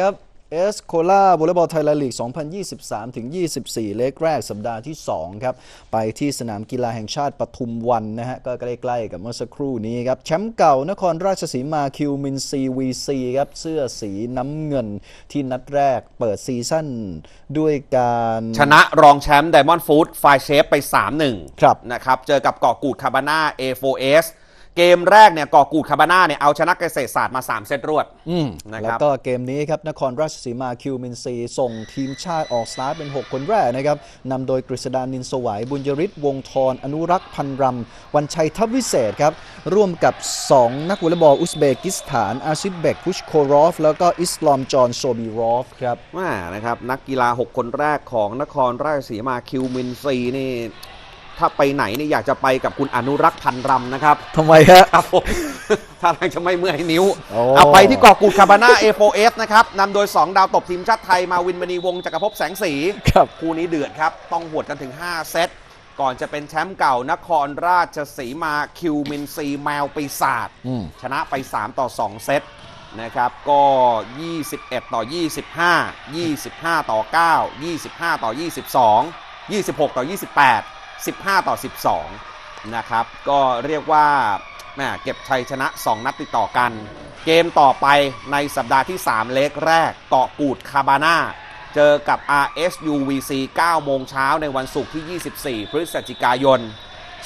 ครับเอสโคลาบอลเลย์บอลไทยแลนด์ลีก 2023 ถึง 24 เลกแรกสัปดาห์ที่ 2 ครับ ไปที่สนามกีฬาแห่งชาติปทุมวันนะฮะ ก็ใกล้ ๆ กับเมื่อสักครู่นี้ครับ แชมป์เก่านครราชสีมาคิวมินซีวีซีครับ เสื้อสีน้ำเงินที่นัดแรกเปิดซีซั่นด้วยการชนะรองแชมป์ไดมอนด์ฟู้ดไฟเชฟไป 3-1 ครับนะครับ เจอกับเกาะกูดคาบาน่า A4S เกมแรกเนี่ยเกาะกูดคาบาน่าเนี่ยเอาชนะเกษตรศาสตร์มา 3 เซตรวดอืมนะคแล้วรับก็เกมนี้ครับนครราชสีมาคิวมินซี ส่งทีมชาติออกสตาร์ทเป็น 6 คนแรกนะครับนำโดยกฤษดานินสวัยบุญยริศวงศ์ทรอนุรักษ์พันรำวันชัยทัพวิเศษครับ ร่วมกับ 2 นักวอลเลย์บอลอุซเบกิสถาน อาซิดเบกพุชโครอฟ แล้วก็อิสลอมจอนโซบีรอฟครับว่านะครับนักกีฬา 6 คนแรกของนครราชสีมาคิวมินซีนี่ ถ้าไปไหนนี่อยากจะไปกับคุณอนุรักษ์พันรำนะครับ ทำไมฮะ ครับผมถ้าทางจะไม่เมื่อยนิ้ว โอ้ เอาไปที่เกาะกูดคาบาน่า A4S นะครับนำโดย 2 ดาวตบทีมชาติไทยมาวินมณีวงศ์จักรภพแสงสี ครับ คู่นี้เดือดครับ ต้องหวดกันถึง 5 เซต ก่อนจะเป็นแชมป์เก่านครราชสีมาคิวมินซีแมวปีศาจอืม ชนะไป 3 ต่อ 2 เซตนะครับ ก็ 21 ต่อ 25 25 ต่อ 9 25 ต่อ 22 26 ต่อ 28 15 ต่อ 12 นะครับ ก็เรียกว่าแหม่เก็บชัยชนะ 2 นัดติดต่อกัน เกมต่อไปในสัปดาห์ที่ 3 เล็กแรก เกาะกูดคาบาน่า เจอกับ RSUVC 9 โมงเช้าในวันศุกร์ที่ 24 พฤศจิกายน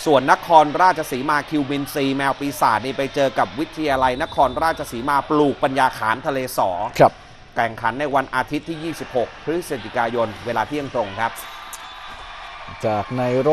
ส่วนนครราชสีมาคิวบินซี แมวปีศาจนี่ไปเจอกับวิทยาลัยนครราชสีมาปลูกปัญญาขานทะเลสอครับแข่งขันในวันอาทิตย์ที่ 26 พฤศจิกายน เวลาเที่ยงตรงครับ จากในโร